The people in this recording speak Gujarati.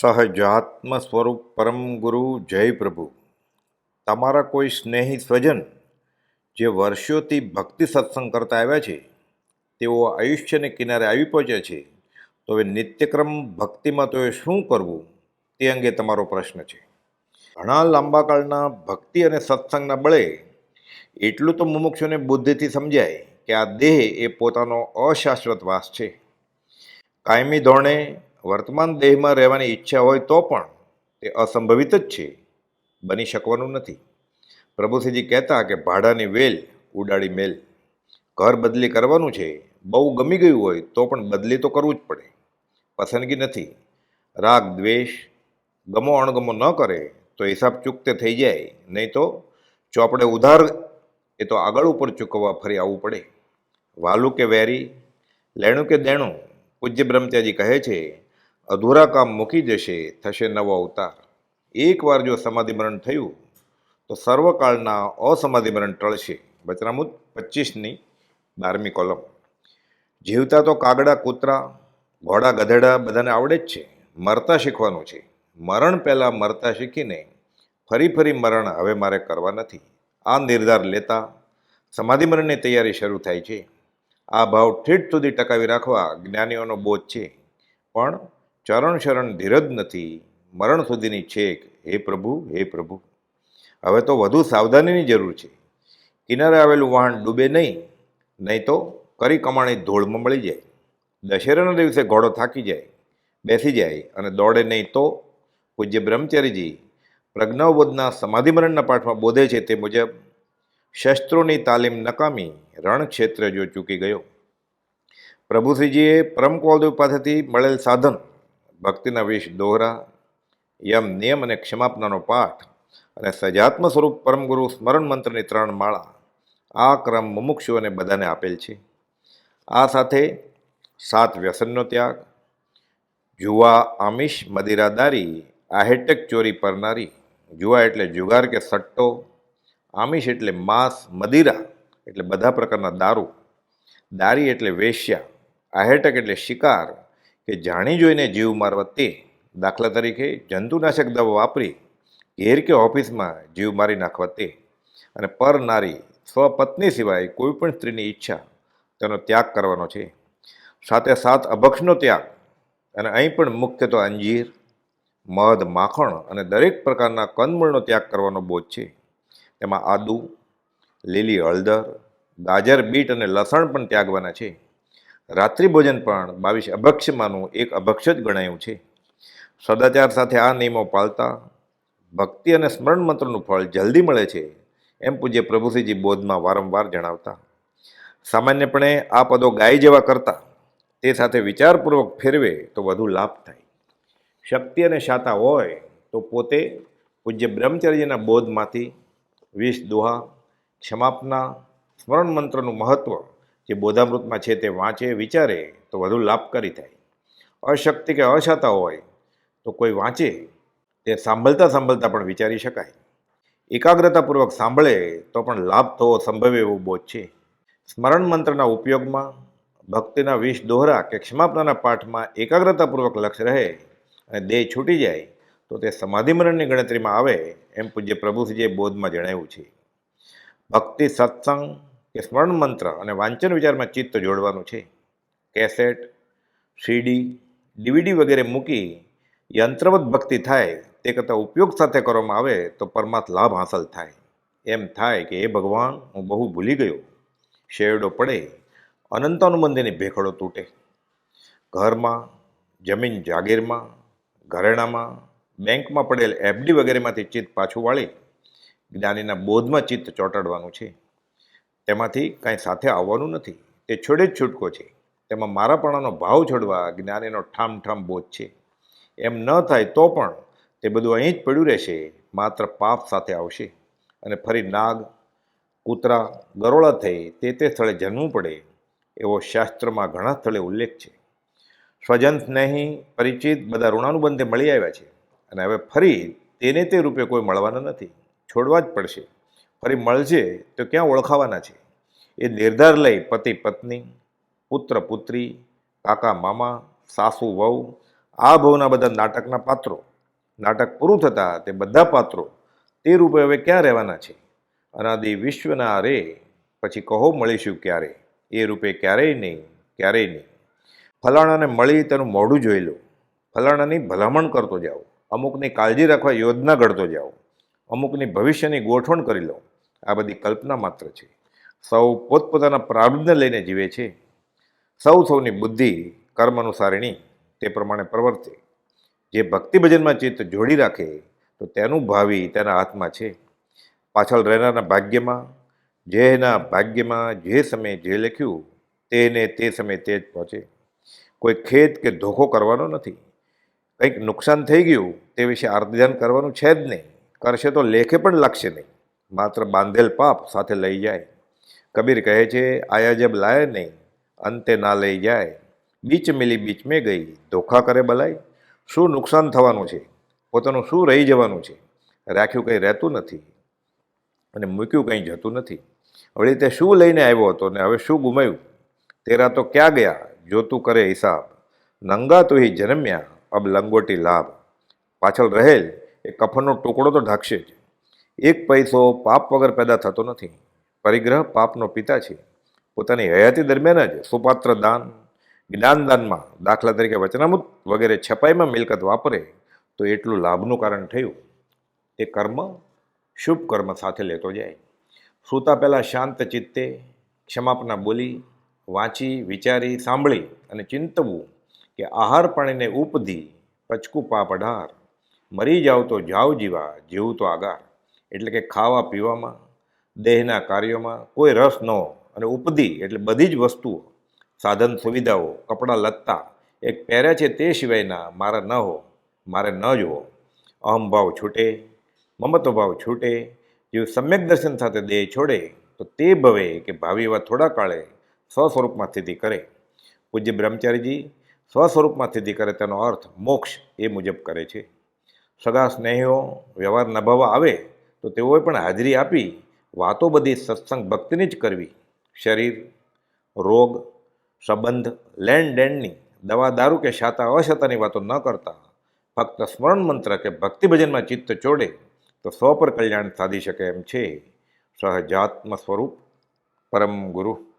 સહજાત્મ સ્વરૂપ પરમ ગુરુ જય પ્રભુ. તમારા કોઈ સ્નેહી સ્વજન જે વર્ષોથી ભક્તિ સત્સંગ કરતા આવ્યા છે, તેઓ આયુષ્યને કિનારે આવી પહોંચ્યા છે, તો હવે નિત્યક્રમ ભક્તિમાં તો એ શું કરવું તે અંગે તમારો પ્રશ્ન છે. ઘણા લાંબા કાળના ભક્તિ અને સત્સંગના બળે એટલું તો મુમુક્ષુને બુદ્ધિથી સમજાય કે આ દેહ એ પોતાનો અશાશ્વત વાસ છે. કાયમી ધોરણે વર્તમાન દેહમાં રહેવાની ઈચ્છા હોય તો પણ તે અસંભવિત જ છે. બની શકવાનું નથી. પ્રભુસિંહજી કહેતા કે ભાડાની વેલ, ઉડાડી મેલ. ઘર બદલી કરવાનું છે. બહુ ગમી ગયું હોય તો પણ બદલી તો કરવું જ પડે. પસંદગી નથી. રાગ, દ્વેષ, ગમો અણગમો ન કરે તો હિસાબ ચૂકતે થઈ જાય. નહીં તો ચોપડે ઉધાર, એ તો આગળ ઉપર ચૂકવવા ફરી આવવું પડે. વાલું કે વેરી, લેણું કે દેણું, પૂજ્ય બ્રહ્મત્યાજી કહે છે અધૂરા કામ મૂકી જશે થશે નવો અવતાર. એકવાર જો સમાધિમરણ થયું, તો સર્વકાળના અસમાધિમરણ ટળશે. વચનામુદ પચીસની બારમી કોલમ. જીવતા તો કાગડા, કૂતરા, ઘોડા, ગધેડા બધાને આવડે જ છે. મરતા શીખવાનું છે. મરણ પહેલાં મરતા શીખીને ફરી ફરી મરણ હવે મારે કરવા નથી. આ નિર્ધાર લેતા સમાધિમરણની તૈયારી શરૂ થાય છે. આ ભાવ ઠેઠ સુધી ટકાવી રાખવા જ્ઞાનીઓનો બોધ છે. પણ ચરણ શરણ ધીરજ નથી, મરણ સુધીની છેક, હે પ્રભુ હે પ્રભુ. હવે તો વધુ સાવધાનીની જરૂર છે. કિનારે આવેલું વાહન ડૂબે નહીં નહીં તો કરી કમાણી ધૂળમાં મળી જાય. દશેરાના દિવસે ઘોડો થાકી જાય, બેસી જાય અને દોડે નહીં તો પૂજ્ય બ્રહ્મચારીજી પ્રજ્ઞાવબોધના સમાધિમરણના પાઠમાં બોધે છે તે મુજબ, શસ્ત્રોની તાલીમ નકામી રણક્ષેત્ર જો ચૂકી ગયો. પ્રભુશ્રીજીએ પરમ કોલદેવ પાસેથી મળેલ સાધન ભક્તિના વિષ દોહરા, યમ નિયમ અને ક્ષમાપનાનો પાઠ અને સજાત્મ સ્વરૂપ પરમગુરુ સ્મરણ મંત્રની ત્રણ માળા આ ક્રમ મુમુક્ષુઓને બધાને આપેલ છે. આ સાથે સાત વ્યસનનો ત્યાગ જુવા આમિષ મદિરાદારી, આહેટક ચોરી પરનારી જુવા એટલે જુગાર કે સટ્ટો, આમિષ એટલે માંસ, મદિરા એટલે બધા પ્રકારના દારૂ, દારી એટલે વેશ્યા, આહેટક એટલે શિકાર કે જાણી જોઈને જીવ મારવા તે દાખલા તરીકે જંતુનાશક દવા વાપરી ઘેર કે ઓફિસમાં જીવ મારી નાખવા તે. અને પર નારી સ્વપત્ની સિવાય કોઈ પણ સ્ત્રીની ઈચ્છા તેનો ત્યાગ કરવાનો છે. સાથે સાત અભક્ષનો ત્યાગ અને અહીં પણ મુખ્ય તો અંજીર, મધ, માખણ અને દરેક પ્રકારના કંદમૂળનો ત્યાગ કરવાનો બોધ છે. તેમાં આદુ, લીલી હળદર, ગાજર, બીટ અને લસણ પણ ત્યાગવાના છે. રાત્રિ ભોજન પણ બાવીસ અભક્ષ્યમાંનું એક અભક્ષ્ય જ ગણાયું છે. સદાચાર સાથે આ નિયમો પાળતા ભક્તિ અને સ્મરણ મંત્રનું ફળ જલ્દી મળે છે એમ પૂજ્ય પ્રભુશ્રીજી બોધમાં વારંવાર જણાવતા. સામાન્યપણે આ પદો ગાય જેવા કરતા, તે સાથે વિચારપૂર્વક ફેરવે તો વધુ લાભ થાય. શક્તિ અને શાતા હોય તો પોતે પૂજ્ય બ્રહ્મચર્યના બોધમાંથી વિષ દોહા, ક્ષમાપના, સ્મરણ મંત્રનું મહત્ત્વ જે બોધામૃતમાં છે તે વાંચે, વિચારે, તો વધુ લાભકારી થાય. અશક્તિ કે અશાતા હોય, તો કોઈ વાંચે, તે સાંભળતા સાંભળતા પણ વિચારી શકાય. એકાગ્રતાપૂર્વક સાંભળે, તો પણ લાભ થવો સંભવે એવો બોધ છે. સ્મરણ મંત્રના ઉપયોગમાં, ભક્તિના વિષ દોહરા કે ક્ષમાપનાના પાઠમાં એકાગ્રતાપૂર્વક લક્ષ્ય રહે અને દેહ છૂટી જાય, તો તે સમાધિમરણની ગણતરીમાં આવે, એમ પૂજ્ય પ્રભુશ્રીજીએ બોધમાં જણાવ્યું છે. ભક્તિ સત્સંગ કે સ્મરણ મંત્ર અને વાંચન વિચારમાં ચિત્ત જોડવાનું છે. કેસેટ, સીડી, ડીવીડી વગેરે મૂકી યંત્રવત ભક્તિ થાય, તે કરતાં ઉપયોગ સાથે કરવામાં આવે તો પરમાર્થ લાભ હાંસલ થાય. એમ થાય કે એ ભગવાન, હું બહુ ભૂલી ગયો. શેરડો પડે અનંતાનુબંધીની ભેખડો તૂટે. ઘરમાં, જમીન જાગીરમાં, ઘરેણામાં, બેંકમાં પડેલ એફડી વગેરેમાંથી ચિત્ત પાછું વાળી. જ્ઞાનીના બોધમાં ચિત્ત ચોંટાડવાનું છે. તેમાંથી કાંઈ સાથે આવવાનું નથી. તે છોડે જ છૂટકો છે. તેમાં મારાપણાનો ભાવ છોડવા જ્ઞાનીનો ઠામ ઠામ બોધ છે. એમ ન થાય તો પણ તે બધું અહીં જ પડ્યું રહેશે. માત્ર પાપ સાથે આવશે. અને ફરી નાગ, કૂતરા, ગરોળા થઈ તે તે સ્થળે જન્મવું પડે. એવો શાસ્ત્રમાં ઘણા સ્થળે ઉલ્લેખ છે. સ્વજન સ્નેહી, પરિચિત બધા ઋણાનુબંધે મળી આવ્યા છે. અને હવે ફરી તેને તે રૂપે કોઈ મળવાના નથી. છોડવા જ પડશે. ફરી મળશે તો ક્યાં ઓળખાવાના છે? એ નિર્ધાર લઈ પતિ પત્ની, પુત્ર પુત્રી, કાકા મામા, સાસુ વહુ, આ ભવના બધા નાટકના પાત્રો. નાટક પૂરું થતાં તે બધા પાત્રો તે રૂપે હવે ક્યાં રહેવાના છે? અનાદિ વિશ્વના રે, પછી કહો મળીશું ક્યારે? એ રૂપે ક્યારેય નહીં ક્યારેય નહીં. ફલાણાને મળી તેનું મોઢું જોઈ લો. ફલાણાની ભલામણ કરતો જાઓ. અમુકની કાળજી રાખવા યોજના ઘડતો જાઓ. અમુકની ભવિષ્યની ગોઠવણ કરી લો. આ બધી કલ્પના માત્ર છે. સૌ પોતપોતાના પ્રારબ્ધને લઈને જીવે છે. સૌ સૌની બુદ્ધિ, કર્મ અનુસારિણી તે પ્રમાણે પ્રવર્તે. જે ભક્તિ ભજનમાં ચિત્ત જોડી રાખે, તો તેનું ભાવિ તેના હાથમાં છે. પાછળ રહેનારના ભાગ્યમાં જેના ભાગ્યમાં જે સમયે જે લખ્યું, તેને તે સમયે તે જ પહોંચે. કોઈ ખેદ કે ધોખો કરવાનો નથી. કંઈક નુકસાન થઈ ગયું તે વિશે આર્ધ્યાન કરવાનું છે જ નહીં. કરશે તો લેખે પણ લાગશે નહીં. માત્ર બાંધેલ પાપ સાથે લઈ જાય. કબીર કહે છે, આયા જબ લાય નહીં, અંતે ના લઈ જાય. બીચ મિલી બીચ મેં ગઈ, ધોખા કરે બલાય. શું નુકસાન થવાનું છે? પોતાનું શું રહી જવાનું છે? રાખ્યું કંઈ રહેતું નથી અને મૂક્યું કંઈ જતું નથી. વળી તે શું લઈને આવ્યો હતો ને હવે શું ગુમાયું? તેરા તો ક્યાં ગયા? જોતું કરે હિસાબ. નંગા તો જન્મ્યા, અબ લંગોટી લાભ. પાછળ રહેલ, એ કફનનો ટુકડો તો ઢાંકશે જ. એક પૈસો પાપ વગર પેદા થતો નથી. પરિગ્રહ પાપનો પિતા છે. પોતાની હયાતી દરમિયાન જ સુપાત્ર દાન જ્ઞાનદાનમાં દાખલા તરીકે વચનામૃત વગેરે છપાઈમાં મિલકત વાપરે તો એટલું લાભનું કારણ થયું. તે કર્મ શુભ કર્મ સાથે લેતો જાય. સૂતા પહેલાં શાંત ચિત્તે ક્ષમાપના બોલી, વાંચી, વિચારી, સાંભળી અને ચિંતવું કે આહાર પાણીને ઉપધી, પચકું પાપ અઢાર. મરી જાવ તો જાવ જીવા, જીવું તો આગાર. એટલે કે ખાવા પીવામાં, દેહના કાર્યોમાં કોઈ રસ ન અને ઉપદી એટલે બધી જ વસ્તુઓ, સાધન સુવિધાઓ, કપડાં લત્તા, એક પહેરે છે તે સિવાયના મારા ન હો મારે ન જુઓ. અહમભાવ છૂટે મમત્વ ભાવ છૂટે, જેવું સમ્યક દર્શન સાથે દેહ છોડે, તો તે ભવે કે ભાવિ એવા થોડા કાળે સ્વસ્વરૂપમાં સ્થિતિ કરે. પૂજ્ય બ્રહ્મચારીજી, સ્વસ્વરૂપમાં સ્થિતિ કરે તેનો અર્થ મોક્ષ એ મુજબ કરે છે. સગા સ્નેહીઓ, વ્યવહાર નભાવવા આવે તો તેઓએ પણ હાજરી આપી, વાતો બધી સત્સંગ ભક્તિની જ કરવી. શરીર, રોગ, સંબંધ, લેણ દેણની, દવા, દારૂ કે શાતા અશાતાની વાતો ન કરતા. ફક્ત સ્મરણ મંત્ર કે ભક્તિ ભજનમાં ચિત્ત ચોડે, તો સ્વ પર કલ્યાણ સાધી શકે એમ છે. સહજાત્મ સ્વરૂપ પરમ ગુરુ.